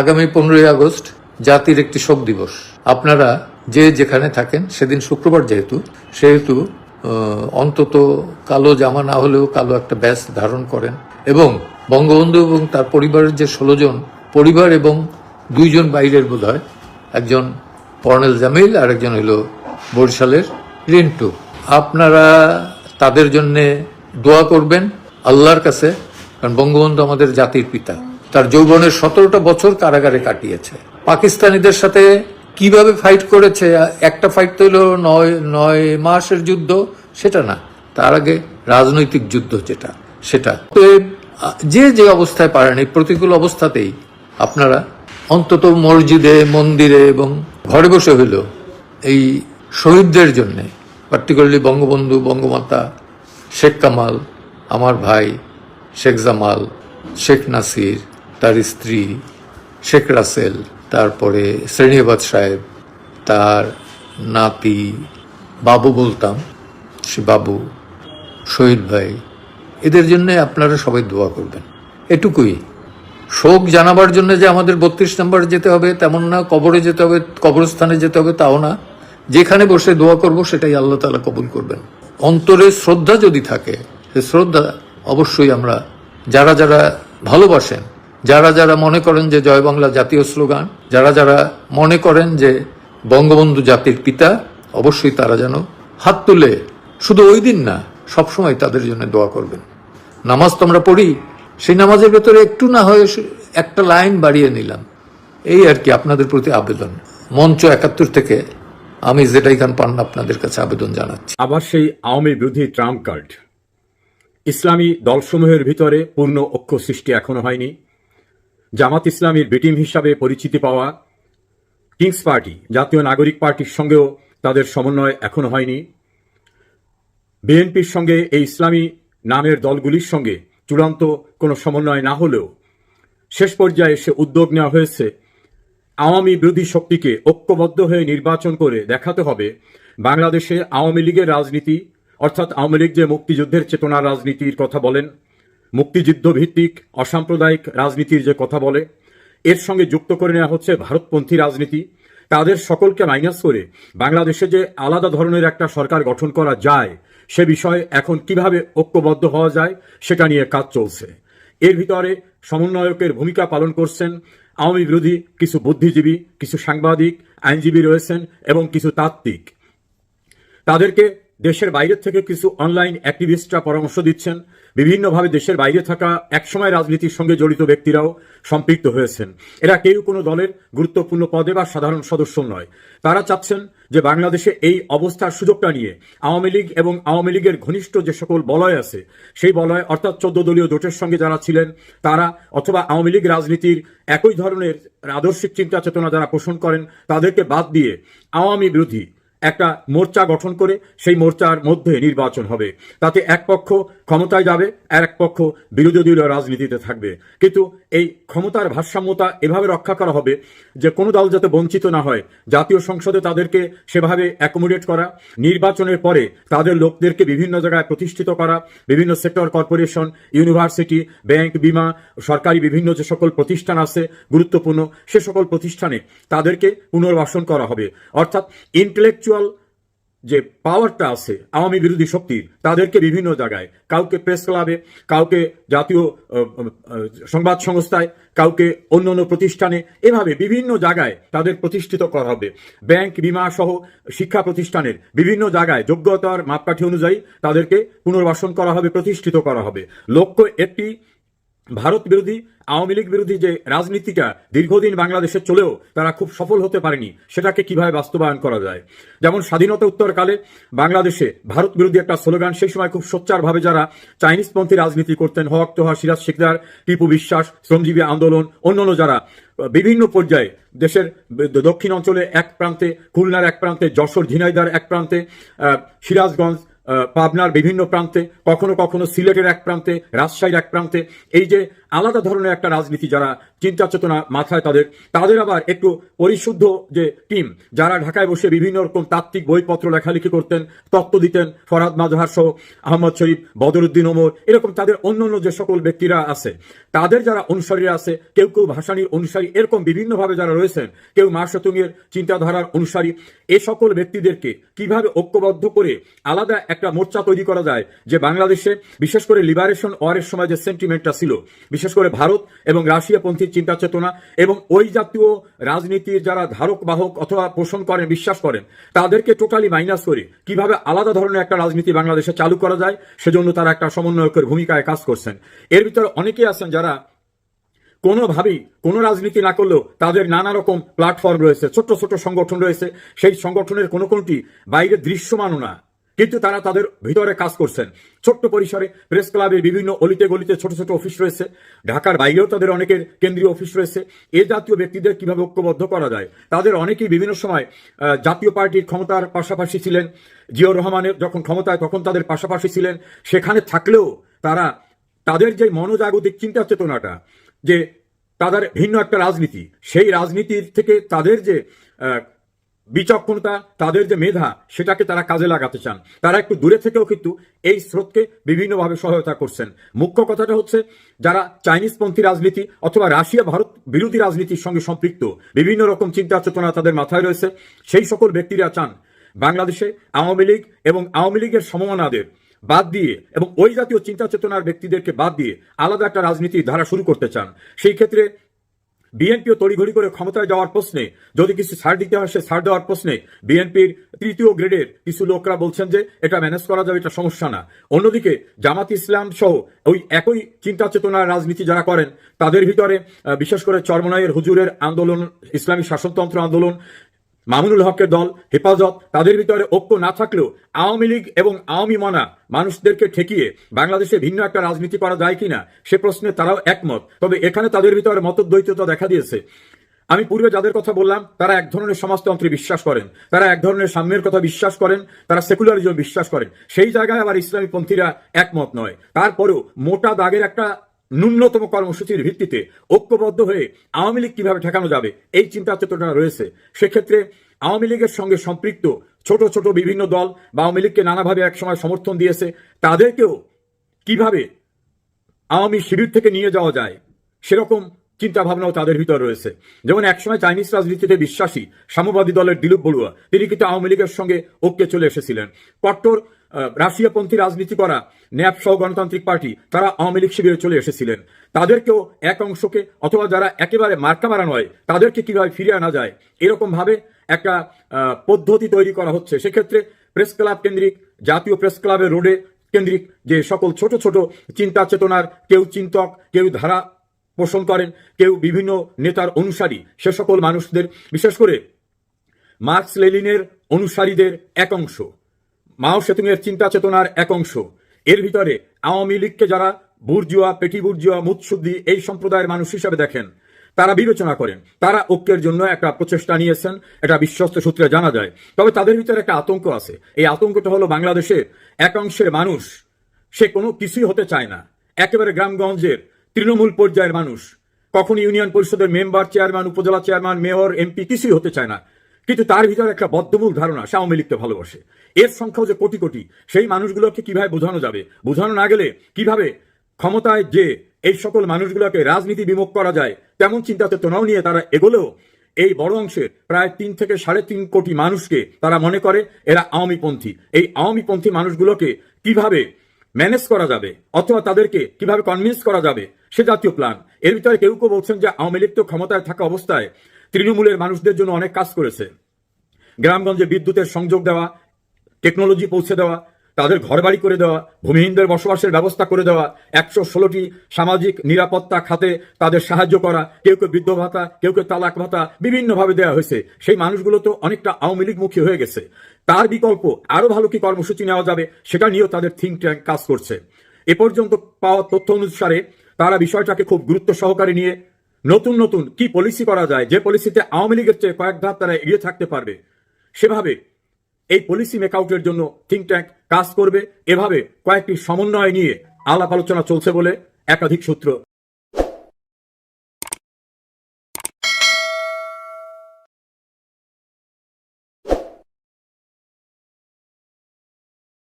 আগামী পনেরোই আগস্ট জাতির একটি শোক দিবস। আপনারা যে যেখানে থাকেন, সেদিন শুক্রবার যেহেতু, সেহেতু অন্তত কালো জামা না হলেও কালো একটা ব্যাস ধারণ করেন এবং বঙ্গবন্ধু এবং তার পরিবারের যে ষোলো জন, পরিবার এবং দুইজন বাইরের বোধ হয় একজন কর্নেল জামিল আর একজন হলো বরিশালের রিন্টু। আপনারা তাদের জন্যে দোয়া করবেন আল্লাহর কাছে, কারণ বঙ্গবন্ধু আমাদের জাতির পিতা। তার যৌবনের সতেরোটা বছর কারাগারে কাটিয়েছে। পাকিস্তানিদের সাথে কীভাবে ফাইট করেছে? একটা ফাইট তো হলো নয় নয় মাসের যুদ্ধ, সেটা না। তার আগে রাজনৈতিক যুদ্ধ যেটা, সেটা। যে যে অবস্থায় পারেন এই প্রতিকূল অবস্থাতেই আপনারা অন্তত মসজিদে, মন্দিরে এবং ঘরে বসে হইল এই শহীদদের জন্য পার্টিকুলারলি বঙ্গবন্ধু, বঙ্গমাতা শেখ কামাল, আমার ভাই শেখ জামাল, শেখ নাসির তার স্ত্রী শেখ রাসেল, তারপরে শ্রেণীবাদ সাহেব, তার নাতি বাবু বলতাম, সে বাবু, শহীদ ভাই, এদের জন্য আপনারা সবাই দোয়া করবেন। এটুকুই। শোক জানাবার জন্য যে আমাদের বত্রিশ নম্বর যেতে হবে তেমন না, কবরে যেতে হবে, কবরস্থানে যেতে হবে তাও না। যেখানে বসে দোয়া করব সেটাই আল্লাহ তালা কবুল করবেন। অন্তরে শ্রদ্ধা যদি থাকে, সে শ্রদ্ধা অবশ্যই আমরা, যারা যারা ভালোবাসেন যারা যারা মনে করেন যে জয় বাংলা জাতীয় স্লোগান, যারা যারা মনে করেন যে বঙ্গবন্ধু জাতির পিতা, অবশ্যই তারা যেন হাত তুলে শুধু ওই দিন না, সবসময় তাদের জন্য দোয়া করবেন। নামাজ তো আমরা পড়ি, সেই নামাজের ভেতরে একটু না হয়ে একটা লাইন বাড়িয়ে নিলাম। এই আর কি আপনাদের প্রতি আবেদন। মঞ্চ একাত্তর থেকে আমি যেটাই খান পান্না আপনাদের কাছে আবেদন জানাচ্ছি। আবার সেই আওয়ামী বিরোধী ট্রাম্প কার্ড। ইসলামী দলসমূহের ভিতরে পূর্ণ ঐক্য সৃষ্টি এখনও হয়নি। জামাত ইসলামীর বিটিম হিসাবে পরিচিতি পাওয়া কিংস পার্টি জাতীয় নাগরিক পার্টির সঙ্গেও তাদের সমন্বয় এখনও হয়নি। বিএনপির সঙ্গে এই ইসলামী নামের দলগুলির সঙ্গে চূড়ান্ত কোনো সমন্বয় না হলেও শেষ পর্যায়ে সে উদ্যোগ নেওয়া হয়েছে। আওয়ামী বিরোধী শক্তিকে ঐক্যবদ্ধ হয়ে নির্বাচন করে দেখাতে হবে। বাংলাদেশে আওয়ামী লীগের রাজনীতি, অর্থাৎ আওয়ামী লীগ যে মুক্তিযুদ্ধের চেতনার রাজনীতির কথা বলেন মুক্তিযুদ্ধ ভিত্তিক অসাম্প্রদায়িক রাজনীতির যে কথা বলে, এর সঙ্গে যুক্ত করে নেওয়া হচ্ছে ভারতপন্থী রাজনীতি। তাদের সকলকে মাইনাস করে বাংলাদেশে যে আলাদা ধরনের একটা সরকার গঠন করা যায়, সে বিষয়ে এখন কীভাবে ঐক্যবদ্ধ হওয়া যায়, সেটা নিয়ে কাজ চলছে। এর ভিতরে সমন্বয়কের ভূমিকা পালন করছেন আওয়ামী বিরোধী কিছু বুদ্ধিজীবী, কিছু সাংবাদিক, আইনজীবী রয়েছেন এবং কিছু তাত্ত্বিক। তাদেরকে দেশের বাইরে থেকে কিছু অনলাইন অ্যাক্টিভিস্টরা পরামর্শ দিচ্ছেন বিভিন্নভাবে দেশের বাইরে থাকা একসময় রাজনীতির সঙ্গে জড়িত ব্যক্তিরাও সম্পৃক্ত হয়েছেন। এরা কেউ কোনো দলের গুরুত্বপূর্ণ পদে বা সাধারণ সদস্য নয়। তারা চাচ্ছেন যে বাংলাদেশে এই অবস্থার সুযোগটা নিয়ে আওয়ামী লীগ এবং আওয়ামী লীগের ঘনিষ্ঠ যে সকল বলয় আছে, সেই বলয় অর্থাৎ চোদ্দ দলীয় জোটের সঙ্গে যারা ছিলেন, তারা অথবা আওয়ামী লীগ রাজনীতির একই ধরনের আদর্শিক চিন্তা চেতনা যারা পোষণ করেন, তাদেরকে বাদ দিয়ে আওয়ামী বিরোধী একটা মোর্চা গঠন করে সেই মোর্চার মধ্যে নির্বাচন হবে। তাতে এক পক্ষ ক্ষমতায় যাবে আর এক পক্ষ বিরোধী দলীয় রাজনীতিতে থাকবে। কিন্তু এই ক্ষমতার ভারসাম্যতা এভাবে রক্ষা করা হবে যে কোনো দল যাতে বঞ্চিত না হয়, জাতীয় সংসদে তাদেরকে সেভাবে অ্যাকোমোডেট করা, নির্বাচনের পরে তাদের লোকদেরকে বিভিন্ন জায়গায় প্রতিষ্ঠিত করা, বিভিন্ন সেক্টর কর্পোরেশন, ইউনিভার্সিটি, ব্যাংক, বিমা, সরকারি বিভিন্ন যে সকল প্রতিষ্ঠান আছে গুরুত্বপূর্ণ, সে সকল প্রতিষ্ঠানে তাদেরকে পুনর্বাসন করা হবে। অর্থাৎ ইন্টেলেকচুয়াল যে পাওয়ারটা আছে, আওয়ামী বিরোধী শক্তির তাদেরকে বিভিন্ন জায়গায়, কাউকে প্রেস ক্লাবে কাউকে জাতীয় সংবাদ সংস্থায়, কাউকে অন্য অন্য প্রতিষ্ঠানে, এভাবে বিভিন্ন জায়গায় তাদের প্রতিষ্ঠিত করা হবে। ব্যাংক বিমা সহ শিক্ষা প্রতিষ্ঠানের বিভিন্ন জায়গায় যোগ্যতার মাপকাঠি অনুযায়ী তাদেরকে পুনর্বাসন করা হবে, প্রতিষ্ঠিত করা হবে। লক্ষ্য একটি ভারত বিরোধী, আওয়ামী লীগ বিরোধী যে রাজনীতিটা দীর্ঘদিন বাংলাদেশে চলেও তারা খুব সফল হতে পারেনি, সেটাকে কীভাবে বাস্তবায়ন করা যায়? যেমন স্বাধীনতা উত্তরকালে বাংলাদেশে ভারত বিরোধী একটা স্লোগান, সেই সময় খুব সোচ্চারভাবে যারা চাইনিজপন্থী রাজনীতি করতেন হক তোহা, সিরাজ শিকদার, টিপু বিশ্বাস, শ্রমজীবী আন্দোলন, অন্যান্য যারা বিভিন্ন পর্যায়ে দেশের দক্ষিণ অঞ্চলে এক প্রান্তে, খুলনার এক প্রান্তে, যশোর ঝিনাইদার এক প্রান্তে সিরাজগঞ্জ পাবনার বিভিন্ন প্রান্তে কখনো কখনো সিলেটের এক প্রান্তে রাজশাহীর এক প্রান্তে। এই যে আলাদা ধরনের একটা রাজনীতি যারা চিন্তা চেতনা মাথায় তাদের তাদের আবার একটু পরিশুদ্ধ যে টিম যারা ঢাকায় বসে বিভিন্ন রকম তাত্ত্বিক বইপত্র লেখালেখি করতেন, তত্ত্ব দিতেন, ফরাদ মাজহার সহ আহমদ শরীফ, বদরুদ্দিন ওমর, এরকম তাদের অন্যান্য যে সকল ব্যক্তিরা আছে, তাদের যারা অনুসারীরা আছে, কেউ কেউ ভাসানির অনুসারী, এরকম বিভিন্নভাবে যারা রয়েছেন, কেউ মার্শতুংয়ের চিন্তাধারার অনুসারী, এ সকল ব্যক্তিদেরকে কীভাবে ঐক্যবদ্ধ করে আলাদা একটা মোর্চা তৈরি করা যায়, যে বাংলাদেশে বিশেষ করে লিবারেশন ওয়ারের সময় যে সেন্টিমেন্টটা ছিল বিশেষ করে ভারত এবং রাশিয়াপন্থী চিন্তা চেতনা এবং ওই জাতীয় রাজনীতির যারা ধারক, বাহক অথবা পোষণ করেন, বিশ্বাস করেন, তাদেরকে টোটালি মাইনাস করে কীভাবে আলাদা ধরনের একটা রাজনীতি বাংলাদেশে চালু করা যায়, সেজন্য তারা একটা সমন্বয়কের ভূমিকায় কাজ করছেন। এর ভিতরে অনেকেই আছেন যারা কোনোভাবেই কোনো রাজনীতি না করলেও তাদের নানা রকম প্ল্যাটফর্ম রয়েছে, ছোট্ট ছোট সংগঠন রয়েছে। সেই সংগঠনের কোনো কোনটি বাইরে দৃশ্যমানও না। কিন্তু তারা তাদের ভিতরে কাজ করছেন। ছোট্ট পরিসরে প্রেস ক্লাবের বিভিন্ন অলিতে গলিতে ছোট ছোট অফিস রয়েছে। ঢাকার বাইরেও তাদের অনেকের কেন্দ্রীয় অফিস রয়েছে। এ জাতীয় ব্যক্তিদের কীভাবে ঐক্যবদ্ধ করা যায়? তাদের অনেকেই বিভিন্ন সময় জাতীয় পার্টির ক্ষমতার পাশাপাশি ছিলেন। জিয়াউর রহমানের যখন ক্ষমতায়, তখন তাদের পাশাপাশি ছিলেন। সেখানে থাকলেও তারা, তাদের যে মনোজাগতিক চিন্তা চেতনাটা, যে তাদের ভিন্ন একটা রাজনীতি, সেই রাজনীতির থেকে তাদের যে বিচক্ষণতা, তাদের যে মেধা, সেটাকে তারা কাজে লাগাতে চান। তারা একটু দূরে থেকেও কিন্তু এই স্রোতকে বিভিন্নভাবে সহায়তা করছেন। মুখ্য কথাটা হচ্ছে, যারা চাইনিজপন্থী রাজনীতি অথবা রাশিয়া, ভারত বিরোধী রাজনীতির সঙ্গে সম্পৃক্ত, বিভিন্ন রকম চিন্তা চেতনা তাদের মাথায় রয়েছে, সেই সকল ব্যক্তিরা চান বাংলাদেশে আওয়ামী লীগ এবং আওয়ামী লীগের সমমনাদের বাদ দিয়ে এবং ওই জাতীয় চিন্তা চেতনার ব্যক্তিদেরকে বাদ দিয়ে আলাদা একটা রাজনীতির ধারা শুরু করতে চান। সেই ক্ষেত্রে বিএনপিও তড়িঘড়ি করে ক্ষমতায় যাওয়ার প্রশ্নে, যদি কিছু ছাড় দিতে হয় সে ছাড় দেওয়ার প্রশ্নে বিএনপির তৃতীয় গ্রেডের কিছু লোকরা বলছেন যে, এটা ম্যানেজ করা যাবে, এটা সমস্যা না। অন্যদিকে জামাত ইসলাম সহ ওই একই চিন্তা চেতনার রাজনীতি যারা করেন, তাদের ভিতরে বিশেষ করে চরমনাইয়ের হুজুরের আন্দোলন, ইসলামী শাসনতন্ত্র আন্দোলন মামুনুল হকের দল হেফাজত, তাদের ভিতরে ঐক্য না থাকলেও আওয়ামী লীগ এবং আওয়ামী মনা মানুষদেরকে ঠেকিয়ে বাংলাদেশে ভিন্ন একটা রাজনীতি করা যায় কিনা, সে প্রশ্নে তারাও একমত। তবে এখানে তাদের ভিতরে মতদ্বৈততা দেখা দিয়েছে। আমি পূর্বে যাদের কথা বললাম, তারা এক ধরনের সমাজতন্ত্রে বিশ্বাস করেন। তারা এক ধরনের সাম্যের কথা বিশ্বাস করেন। তারা সেকুলারিজম বিশ্বাস করেন। সেই জায়গায় আবার ইসলামী পন্থীরা একমত নয়। তারপরেও মোটা দাগের একটা ন্যূনতম কর্মসূচির ভিত্তিতে ঐক্যবদ্ধ হয়ে আওয়ামী লীগ কীভাবে ঠেকানো যাবে, এই চিন্তা চেতনা রয়েছে। সেক্ষেত্রে আওয়ামী লীগের সঙ্গে সম্পৃক্ত ছোট ছোট বিভিন্ন দল বা আওয়ামী লীগকে নানাভাবে একসময় সমর্থন দিয়েছে, তাদেরকেও কীভাবে আওয়ামী শিবির থেকে নিয়ে যাওয়া যায়, সেরকম চিন্তা ভাবনাও তাদের ভিতর রয়েছে। যেমন একসময় চাইনিজ রাজনীতিতে বিশ্বাসী, সাম্যবাদী দলের দিলীপ বড়ুয়া, তিনি কিন্তু আওয়ামী লীগের সঙ্গে ঐক্যে চলে এসেছিলেন। কট্টর রাশিয়াপন্থী রাজনীতি করা ন্যাপ সহ গণতান্ত্রিক পার্টি, তারা আওয়ামী লীগ শিবিরে চলে এসেছিলেন। তাদেরকেও এক অংশকে, অথবা যারা একেবারে মার্কা মারা নয়, তাদেরকে কীভাবে ফিরিয়ে আনা যায়? এরকম ভাবে একটা পদ্ধতি তৈরি করা হচ্ছে। সেক্ষেত্রে প্রেস ক্লাব কেন্দ্রিক, জাতীয় প্রেস ক্লাবের রোডে কেন্দ্রিক যে সকল ছোট ছোট চিন্তা চেতনার কেউ চিন্তক, কেউ ধারা পোষণ করেন, কেউ বিভিন্ন নেতার অনুসারী, সে সকল মানুষদের, বিশেষ করে মার্কস লেলিনের অনুসারীদের এক অংশ। মাও সেতুংয়ের চিন্তা চেতনার এক অংশ। এর ভিতরে আওয়ামী লীগকে যারা বুর্জুয়া, পেটি বুর্জুয়া, মুৎসুদ্দি এই সম্প্রদায়ের মানুষ হিসাবে দেখেন, তারা বিবেচনা করেন। তারা ঐক্যের জন্য একটা প্রচেষ্টা নিয়েছেন, এটা বিশ্বস্ত সূত্রে জানা যায়। তবে তাদের ভিতরে একটা আতঙ্ক আছে। এই আতঙ্কটা হলো বাংলাদেশের এক অংশের মানুষ, সে কোনো কিছুই হতে চায় না। একেবারে গ্রামগঞ্জের তৃণমূল পর্যায়ের মানুষ। কখন ইউনিয়ন পরিষদের member, chairman, upazila chairman, mayor, MP কিছুই হতে চায় না। কিন্তু তার ভিতরে একটা বদ্ধমূল ধারণা, সে আওয়ামী লীগকে ভালোবাসে। এর সংখ্যাও যে কোটি কোটি, সেই মানুষগুলোকে কীভাবে বোঝানো যাবে? বোঝানো না গেলে কীভাবে ক্ষমতায় যে এই সকল মানুষগুলোকে রাজনীতি বিমুখ করা যায়, তেমন চিন্তা চেতনাও নিয়ে তারা এগোলেও এই বড় অংশের প্রায় তিন থেকে সাড়ে তিন কোটি মানুষকে তারা মনে করে এরা আওয়ামীপন্থী। এই আওয়ামীপন্থী মানুষগুলোকে কীভাবে ম্যানেজ করা যাবে, অথবা তাদেরকে কীভাবে কনভিন্স করা যাবে, সে জাতীয় প্ল্যান। এর ভিতরে কেউ কেউ বলছেন যে আওয়ামী লীগ তো ক্ষমতায় থাকা অবস্থায় তৃণমূলের মানুষদের জন্য অনেক কাজ করেছে। গ্রামগঞ্জে বিদ্যুতের সংযোগ দেওয়া, টেকনোলজি পৌঁছে দেওয়া, তাদের ঘরবাড়ি করে দেওয়া, ভূমিহীনদের বসবাসের ব্যবস্থা করে দেওয়া, একশো ষোলোটি সামাজিক নিরাপত্তা খাতে তাদের সাহায্য করা, কেউ কেউ বৃদ্ধ ভাতা, কেউ কেউ তালাক ভাতা বিভিন্নভাবে দেওয়া হয়েছে। সেই মানুষগুলো তো অনেকটা আওয়ামী লীগমুখী হয়ে গেছে। তার বিকল্প আরও ভালো কি কর্মসূচি নেওয়া যাবে সেটা নিয়েও তাদের থিঙ্ক ট্যাঙ্ক কাজ করছে। এ পর্যন্ত পাওয়া তথ্য অনুসারে তারা বিষয়টাকে খুব গুরুত্ব সহকারে নিয়ে নতুন নতুন কি পলিসি করা যায়, যে পলিসিতে আওয়ামী লীগের চেয়ে কয়েক ধাপ তারা এগিয়ে থাকতে পারবে, সেভাবে এই পলিসি মেকআউটের জন্য থিঙ্ক ট্যাঙ্ক কাজ করবে। এভাবে কয়েকটি সমন্বয় নিয়ে আলাপ আলোচনা চলছে বলে একাধিক সূত্র